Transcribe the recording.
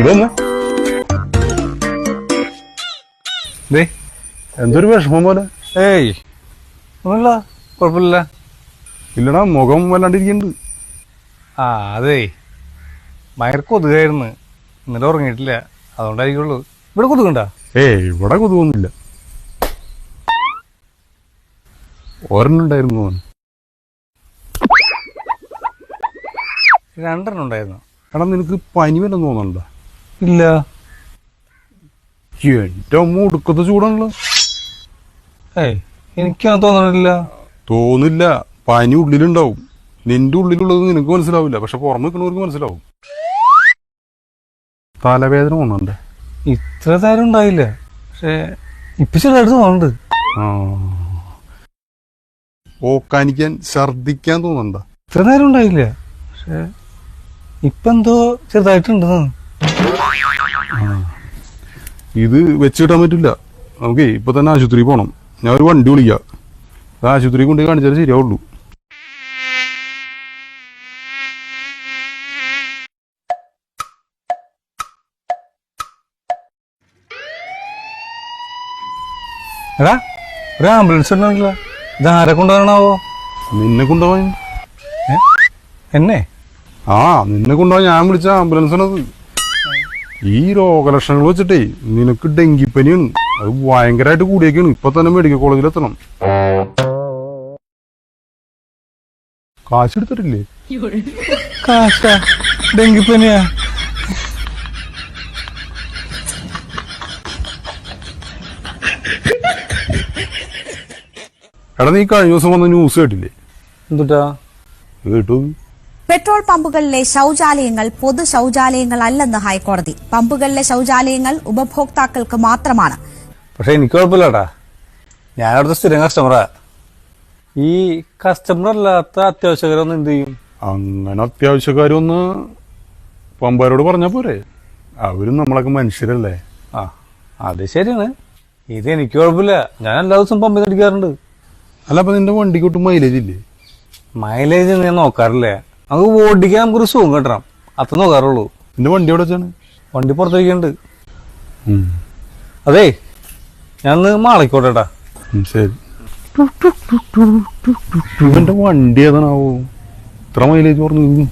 ഇതൊന്ന് എന്തൊരു വിഷമം പോലെ. ഏയ് ഒന്നുമില്ല കുഴപ്പമില്ല. ഇല്ലടാ മുഖം വല്ലാണ്ടിരിക്കുന്നുണ്ട്. ആ അതേ. ഭയങ്കര കൊതുകായിരുന്നു. ഇന്നലെ ഉറങ്ങിയിട്ടില്ല. അതുകൊണ്ടായിരിക്കുള്ളൂ. ഇവിടെ കൊതുകുണ്ട? ഏയ് ഇവിടെ കൊതുകൊന്നുമില്ല. ഒരെണ്ണുണ്ടായിരുന്നു രണ്ടെണ്ണം ഉണ്ടായിരുന്നു. എടാ നിനക്ക് പനി വല്ലതും തോന്നണ്ട ഇല്ല. എന്റെ അമ്മ ഒടുക്കത്തെ ചൂടാണല്ലോ. ഏയ് എനിക്കത് തോന്നണില്ല. തോന്നില്ല. പനി ഉള്ളിലുണ്ടാവും. നിന്റെ ഉള്ളിലുള്ളത് നിനക്ക് മനസ്സിലാവില്ല. പക്ഷെ പുറമെ നിൽക്കുന്നവർക്ക് മനസ്സിലാവും. തലവേദന തോന്നുന്നുണ്ട്. ഇത്ര നേരം ഉണ്ടായില്ല. പക്ഷെ ഇപ്പൊ ചെറുതായിട്ട് തോന്നുന്നുണ്ട്. ഓക്കാനിക്കാൻ ഛർദിക്കാൻ തോന്നണ്ട ഇത്ര നേരം ഉണ്ടായില്ല. പക്ഷെ ഇപ്പൊ എന്തോ ചെറുതായിട്ടുണ്ട് ഇത് വെച്ചിടാൻ പറ്റില്ല. നമുക്ക് ഇപ്പൊ തന്നെ ആശുപത്രി പോണം. ഞാൻ ഒരു വണ്ടി വിളിക്കാം. അത് ആശുപത്രി കൊണ്ടുപോയി കാണിച്ചാലേ ശരിയാവുള്ളൂ. എടാ ഒരു ആംബുലൻസ് ഉണ്ടാവില്ല ഇത് ആരെ കൊണ്ടുപോകണാവോ നിന്നെ കൊണ്ടുപോയി എന്നെ? ആ നിന്നെ കൊണ്ടോ ഞാൻ വിളിച്ച ആംബുലൻസ് ഈ രോഗലക്ഷണങ്ങൾ വെച്ചിട്ടേ നിനക്ക് ഡെങ്കിപ്പനിയാണ് അത് ഭയങ്കരമായിട്ട് കൂടിയേക്കാണ്. ഇപ്പൊ തന്നെ മെഡിക്കൽ കോളേജിൽ എത്തണം. കാശെടുത്തിട്ടില്ലേ കാശാ? ഡെങ്കിപ്പനിയാ എടാ നീ കഴിഞ്ഞ ദിവസം വന്ന ന്യൂസ് കേട്ടില്ലേ? എന്തുട്ടാ? കേട്ടു? പെട്രോൾ പമ്പുകളിലെ ശൌചാലയങ്ങൾ പൊതു ശൌചാലയങ്ങളല്ലെന്ന് ഹൈക്കോടതി. പമ്പുകളിലെ ശൌചാലയങ്ങൾ ഉപഭോക്താക്കൾക്ക് മാത്രമാണ്. പക്ഷേ എനിക്ക് കുഴപ്പമില്ലാട്ടാ ഞാനവിടുത്തെ സ്ഥിരം കസ്റ്റമറാ ഈ കസ്റ്റമർ അല്ലാത്ത അത്യാവശ്യക്കാരൊന്നും എന്ത് ചെയ്യും? അങ്ങനെ അത്യാവശ്യക്കാരൊന്ന് പമ്പാരോട് പറഞ്ഞാൽ പോരെ. അവരും നമ്മളൊക്കെ മനുഷ്യരല്ലേ. ആ അത് ശരിയാണ്. ഇത് എനിക്ക് കുഴപ്പമില്ല. ഞാൻ എല്ലാ ദിവസവും പമ്പിൽ അടിക്കാറുണ്ട് അല്ല അപ്പൊ നിന്റെ വണ്ടിക്ക് ഒട്ടും മൈലേജ് ഇല്ലേ? മൈലേജ് ഞാൻ നോക്കാറില്ല. നമുക്ക് ഓടിക്കാൻ നമുക്കൊരു സുഖം കിട്ടണം അത്ര നോക്കാറുള്ളൂ. പിന്നെ വണ്ടി എവിടെ വെച്ചാണ്? വണ്ടി പുറത്തേക്കുണ്ട്. അതേ ഞാൻ മാളിക്കോട്ടെട്ടാ ശരി. ഇവന്റെ വണ്ടി ഏതാണാവോ? ഇത്ര മൈലേജ് പറഞ്ഞു